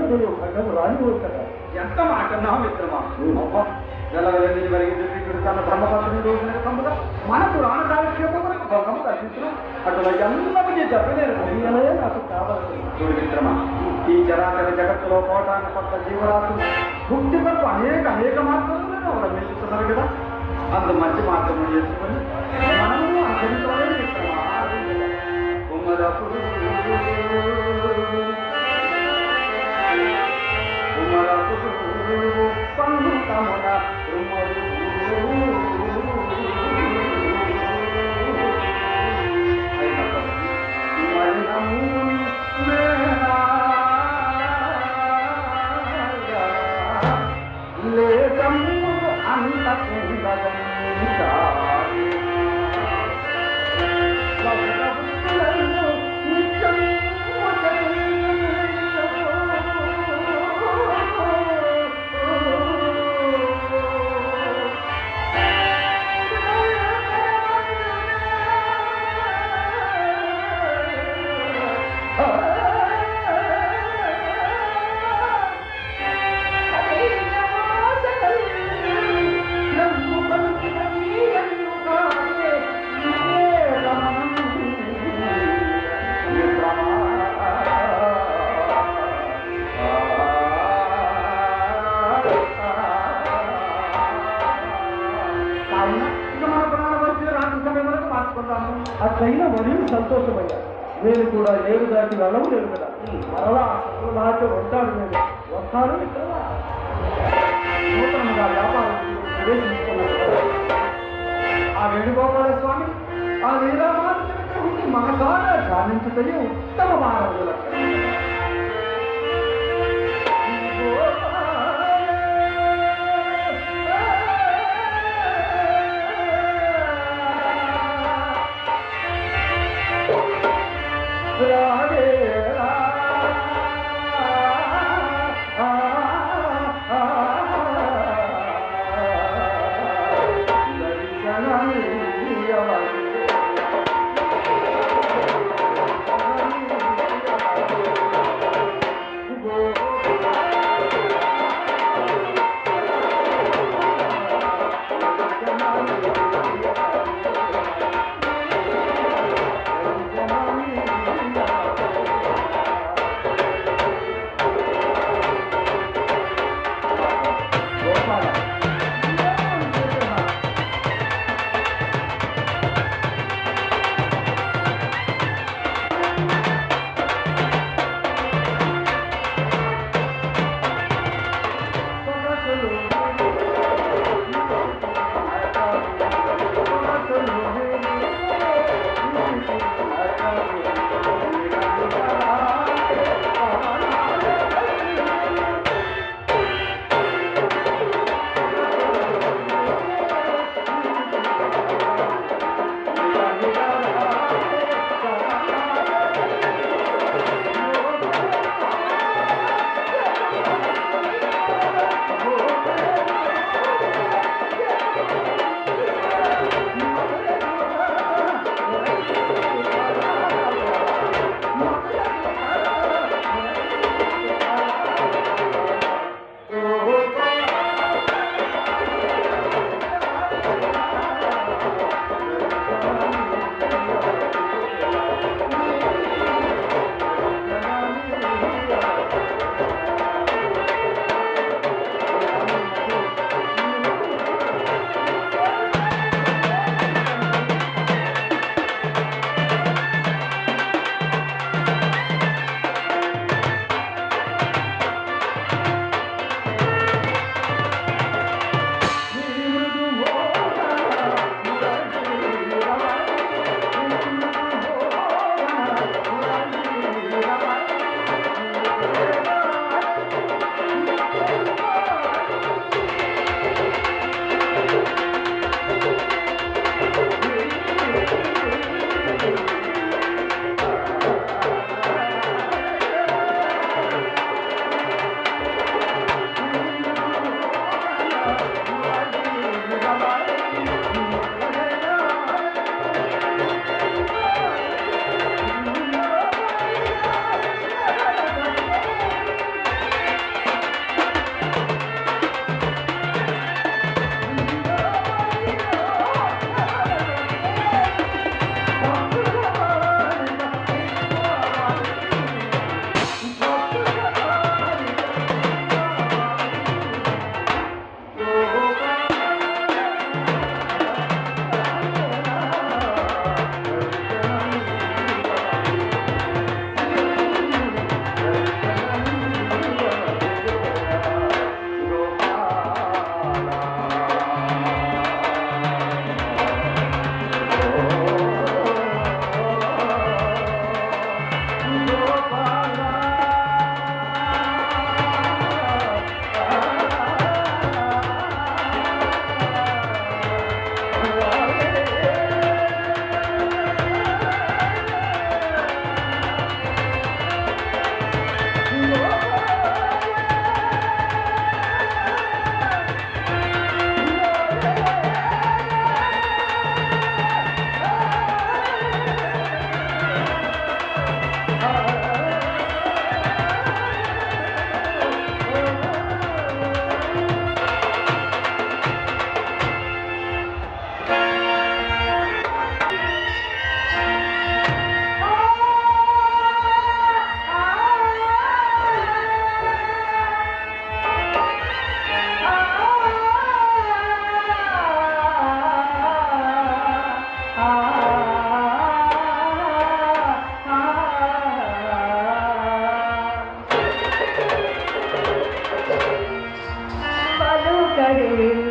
భగవు రాని కదా ఎంత మాట అన్నావు మిత్రమా వెలవెలని వరకు చెప్పి తన ధర్మపత్ని రోజున సంపద మన పురాణ కల్పించిన అటుల ఎల్లటికీ చెప్పలేరు. అయ్యలే నాకు కావాలి. చూడు మిత్రమా ఈ చరాచర జగత్తులో కోటాను కొత్త జీవరాశులు భుక్తి కొరకు అనేక అనేక మార్గాలను అవలంబిస్తున్నారు కదా. అంత మంచి మార్గం చేసుకొని మనము అనుసరించవలే మిత్రమా. Rumah అట్లయినా మరియు సంతోషమయ్యా. నేను కూడా ఏడు దాటి వెళ్ళవు లేదు కదా. మరలా సత్రనాట్యం ఉంటాడు నేను. వస్తాను నూతనంగా వ్యాపారం ఆ వేణుగోపాల స్వామి ఆ లీలామాత మనసారా ధ్యానించుటయే ఉత్తమ మానవుల ಕಡೆ